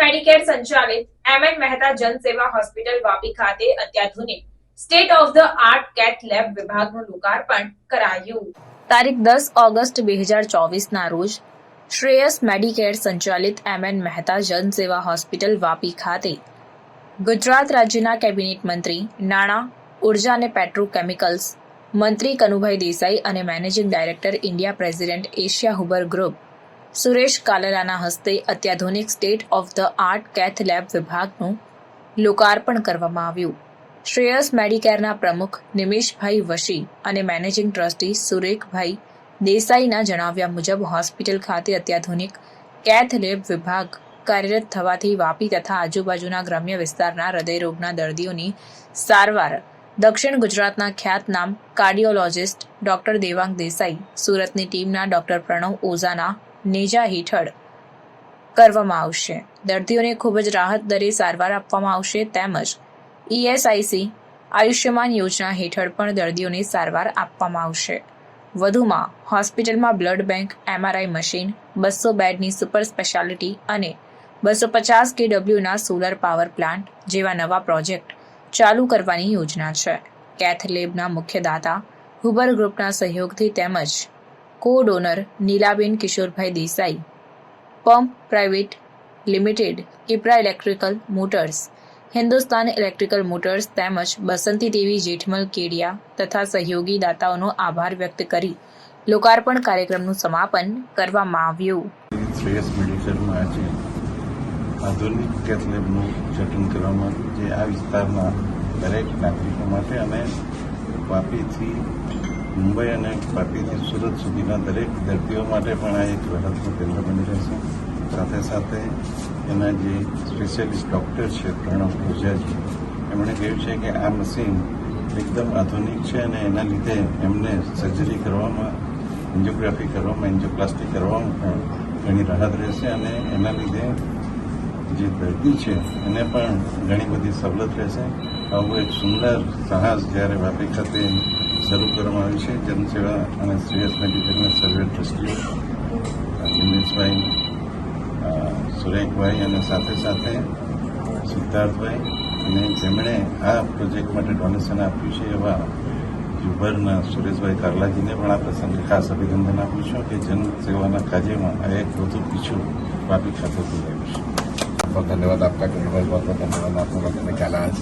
Medicare સંચાલિત M N Mehta Janseva hospital Vapi ખાતે અત્યાધુનિક state of the art cath lab વિભાગનું લોકાર્પણ કરાયું. તારીખ દસ ઓગસ્ટ બે હજાર ચોવીસના રોજ શ્રેયસ મેડિકેર સંચાલિત M N Mehta Janseva hospital Vapi ખાતે ગુજરાત રાજ્યના કેબિનેટ મંત્રી નાણાં, ઊર્જા અને પેટ્રોકેમિકલ્સ મંત્રી કનુભાઈ દેસાઈ અને managing director India president Asia Huber group Suresh કાલરાના હસ્તે અત્યાધુનિક state of the art cath lab વિભાગનું લોકાર્પણ કરવામાં આવ્યું. શ્રેયસ મેડિકેરના પ્રમુખ નિમેશભાઈ વશી અને મેનેજિંગ ટ્રસ્ટી સુરેખભાઈ દેસાઈના જણાવ્યા મુજબ હોસ્પિટલ ખાતે અત્યાધુનિક કેથ લેબ વિભાગ કાર્યરત થવાથી વાપી તથા આજુબાજુના ગ્રામ્ય વિસ્તારના હૃદયરોગના દર્દીઓની સારવાર. દક્ષિણ ગુજરાતના ખ્યાતનામ કાર્ડિયોલોજિસ્ટ ડોક્ટર દેવાંગ દેસાઈ, સુરતની ટીમના ડોક્ટર પ્રણવ ઓઝાના નેજા હેઠળ કરવામાં આવશે. દર્દીઓને ખૂબ જ રાહત દરે સારવાર આપવામાં આવશે તેમજ ઈએસઆઈસી આયુષ્યમાન યોજના હેઠળ પણ દર્દીઓને સારવાર આપવામાં આવશે. વધુમાં, હોસ્પિટલમાં બ્લડ બેંક એમઆરઆઈ મશીન, બસો બેડની સુપર સ્પેશિયાલિટી અને બસો પચાસ કેડબ્લ્યુના સોલર પાવર પ્લાન્ટ જેવા નવા પ્રોજેક્ટ ચાલુ કરવાની યોજના છે. કેથલેબના મુખ્ય દાતા, હુબર ગ્રુપના સહયોગથી તેમજ co donor Nilaben Kishorbhai Desai pump private limited Ipra electrical motors Hindustan electrical motors તેમજ બસંતી દેવી જેઠમલ કેડિયા તથા સહયોગી દાતાઓનો આભાર વ્યક્ત કરી લોકાર્પણ કાર્યક્રમનું સમાપન કરવામાં આવ્યું. આધુનિક કેથલેબનું કરવામાં આવ્યું જે આ વિસ્તારના દરેક નાગરિકો માટે અને વાપીથી મુંબઈ અને વાપીથી સુરત સુધીના દરેક દર્દીઓ માટે પણ આ એક રાહતનું કેન્દ્ર બની રહેશે. સાથે સાથે એના જે સ્પેશિયાલિસ્ટ ડૉક્ટર છે પ્રણવ ઓઝાજી એમણે કહ્યું છે કે આ મશીન એકદમ આધુનિક છે અને એના લીધે એમને સર્જરી કરવામાં, એન્જિયોગ્રાફી કરવામાં, એન્જિયોપ્લાસ્ટી કરવામાં પણ ઘણી રાહત રહેશે અને એના લીધે જે દર્દી છે એને પણ ઘણી બધી સવલત રહેશે. આવું એક સુંદર સાહસ જ્યારે વાપી ખાતે શરૂ કરવામાં આવ્યું છે જનસેવા અને શ્રેયસ મેડિકલના સર્વે ટ્રસ્ટીઓ દિનેશભાઈ અ, સુરેખભાઈ અને સાથે સાથે સિદ્ધાર્થભાઈ અને જેમણે આ પ્રોજેક્ટ માટે ડોનેશન આપ્યું છે એવા યુબરના સુરેશભાઈ કારલાજીને પણ આ પ્રસંગે ખાસ અભિનંદન આપું છું કે જન સેવાના કાર્યમાં આ એક વધુ પીછું વાપી ખાતે થયું છે बहुत धन्यवाद आपका कन्वर्स बहुत बहुत धन्यवाद आपको वक्त निकाला आज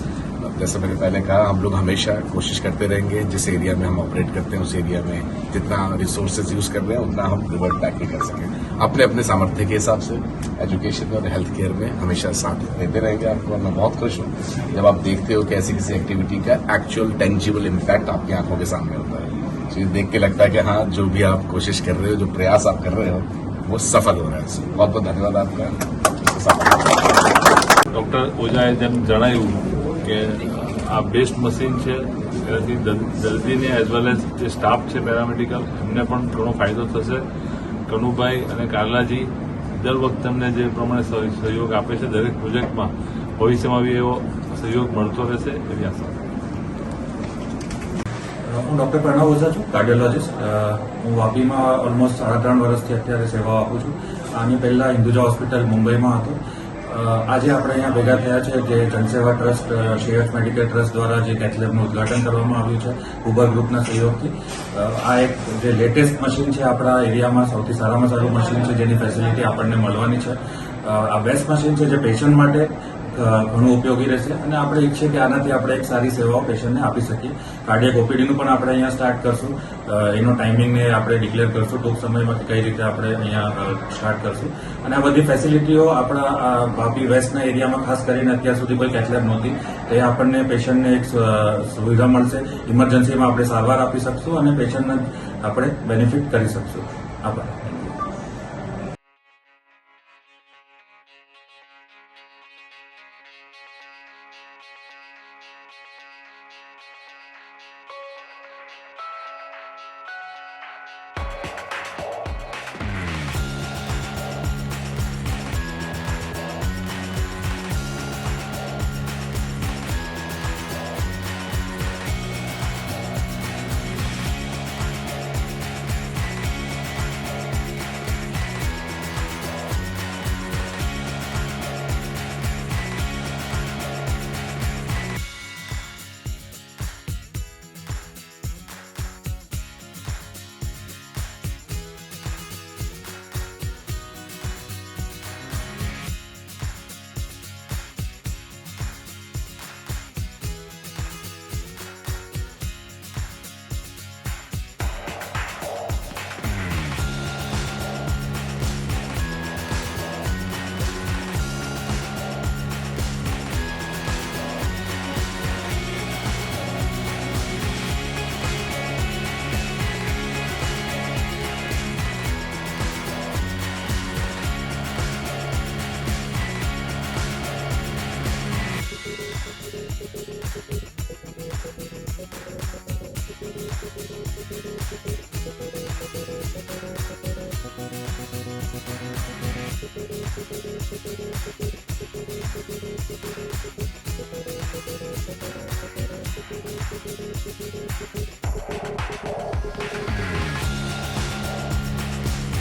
जैसा मैंने पहले कहा, हम लोग हमेशा कोशिश करते रहेंगे, जिस एरिया में हम ऑपरेट करते हैं, उस एरिया में जितना रिसोर्सेज यूज़ कर रहे हैं, उतना हम रिवर्ट बैक नहीं कर सकें। अपने अपने सामर्थ्य के हिसाब से एजुकेशन और हेल्थ केयर में हमेशा साथ देते रहेंगे आपको मैं बहुत खुश हूँ। जब आप देखते हो कि ऐसी किसी एक्टिविटी का एक्चुअल टेंजिबल इम्पैक्ट आपकी आँखों के सामने होता है। तो ये देख के लगता है कि हाँ जो भी आप कोशिश कर रहे हो, जो प्रयास आप कर रहे हो, वो सफल हो रहा है। बहुत बहुत धन्यवाद आपका। डॉक्टर ओझा जन जड़ा કે આ બેસ્ટ મશીન છે. એનાથી દર- દર્દીને એઝ વેલ એઝ જે સ્ટાફ છે પેરામેડિકલ એમને પણ ઘણો ફાયદો થશે. કનુભાઈ અને કારલાજી દર વખતે અમને જે પ્રમાણે સહ- સહયોગ આપે છે દરેક પ્રોજેક્ટમાં ભવિષ્યમાં બી એવો સહયોગ મળતો રહેશે એવી આશા હું ડૉક્ટર પ્રણવ ઓઝા છું, કાર્ડિયોલોજીસ્ટ. હું વાપીમાં ઓલમોસ્ટ સાડા ત્રણ વર્ષથી અત્યારે સેવા આપું છું. આની પહેલાં હિન્દુજા હોસ્પિટલ મુંબઈમાં હતો. આજે આપણે અહીંયા ભેગા થયા છે જે Janseva trust Shreyas medical trust દ્વારા જે કેથલેબનું ઉદ્ઘાટન કરવામાં આવ્યું છે ઉબર ગ્રુપના સહયોગથી. આ એક જે લેટેસ્ટ મશીન છે આપણા એરિયામાં સૌથી સારામાં સારું મશીન છે, જેની ફેસિલિટી આપણને મળવાની છે. આ બેસ્ટ મશીન છે જે પેશન્ટ માટે ઘણું ઉપયોગી રહેશે અને આપણે ઈચ્છીએ કે આનાથી આપણે એક સારી સેવાઓ પેશન્ટને આપી શકીએ. કાર્ડિયક ઓપીડીનું પણ આપણે અહીંયા સ્ટાર્ટ કરશું. એનો ટાઈમિંગને આપણે ડિક્લેર કરશું. ટૂંક સમયમાં કઈ રીતે આપણે અહીંયા સ્ટાર્ટ કરશું. અને આ બધી ફેસિલિટીઓ આપણા ભાપી વેસ્ટના એરિયામાં ખાસ કરીને અત્યાર સુધી કોઈ કેથલેબ નહોતી. એ આપણને પેશન્ટને એક સુવિધા મળશે. ઇમરજન્સીમાં આપણે સારવાર આપી શકશું અને પેશન્ટને આપણે બેનિફિટ કરી શકશું. આભાર.